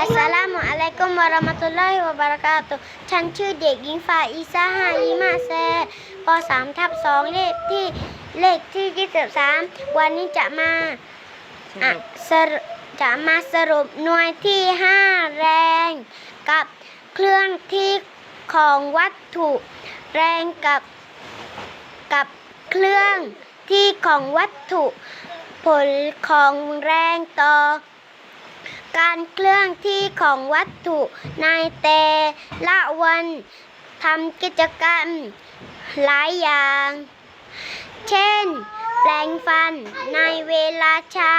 อัสสลามุอะลัยกุมวะเราะมะตุลลอฮิวะบะเราะกาตุฮ์ฉันชื่อเด็กหญิงฟาอิซาฮาอิมาแซป3ทับ2เลขที่เลขที่ 23 วันนี้จะมาสอะรุปสรุปจะมาสรุปหน่วยที่ 5 แรงกับเครื่องที่ของวัตถุแรงกับกับเครื่องที่ของวัตถุ ผลของแรงต่อ การเคลื่อนที่ของวัตถุในแต่ละวันทำกิจกรรมหลายอย่าง เช่น แปลงฟันในเวลาเช้า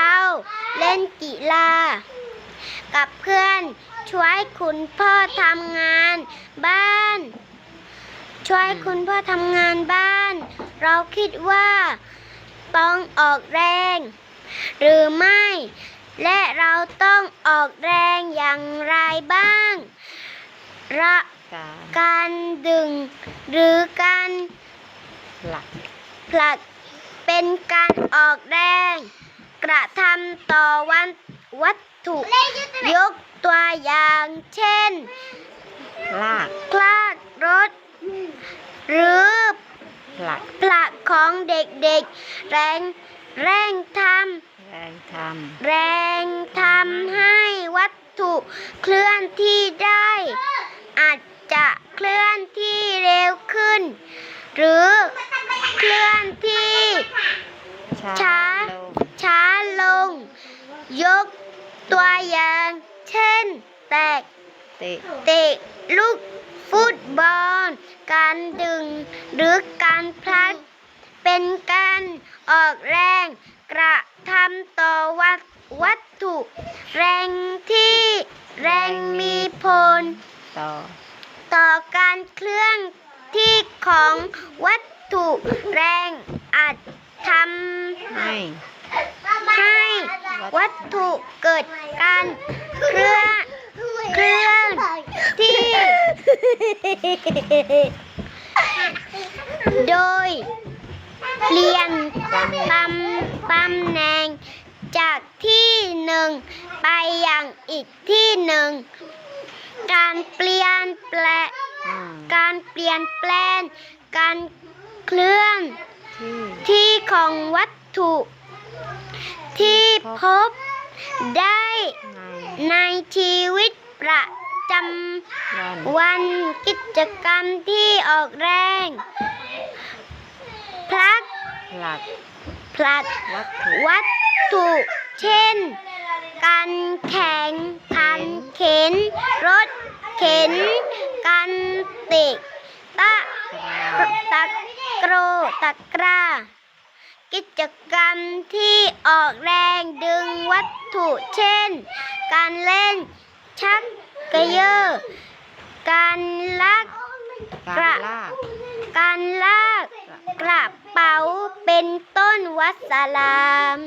เล่นกีฬา กับเพื่อนช่วยคุณพ่อทำงานบ้าน ช่วยคุณพ่อทำงานบ้าน เราคิดว่าต้องออกแรง หรือไม่ และเราต้องออกแรงอย่างไรบ้างระการการดึง หรือการหลักผลักเป็นการออกแรง กระทำต่อวันวัตถุ ยกตัวอย่างเช่นลากคลาดรถ หรือหลักผลักของเด็กๆ แรง แรงทแรงทำแรงทำให้วัตถุเคลื่อนที่ได้ อาจจะเคลื่อนที่เร็วขึ้น หรือเคลื่อนที่ำช้าช้า ลงช้าลง ยกตัวอย่าง เช่น แตก เตะเตะลูกฟุตบอล การดึงหรือการพลัด เป็นการออกแรงกระทำต่อวัตวัตถุ แรงที่แรงมีผลต่อต่อการเคลื่อนที่ของวัตถุแรงอาจทำให้ให้วัตถุเกิดการเคลื่อนเคลื่อนที่ โดย เปลี่ยนตำตำแหน่งจากที่หนึ่งไปอย่างอีกที่หนึ่ง การเปลี่ยนแปลงอืมการเปลี่ยนแปลงการเคลื่อนที่ที่ของวัตถุ ที่พบได้ในในชีวิตประจวันำวันกิจกรรมที่ออกแรงพ ลักหลักผลักวัตถุวัตถุ เช่น การแข่งขันเข็น รถเข็น การเตะตะกราตะโกรตะกร้า กิจกรรมที่ออกแรงดึงวัตถุ เช่น การเล่นชักกระเยอการลักการลากการลาก กระเป๋าเป็นต้นวัสลาม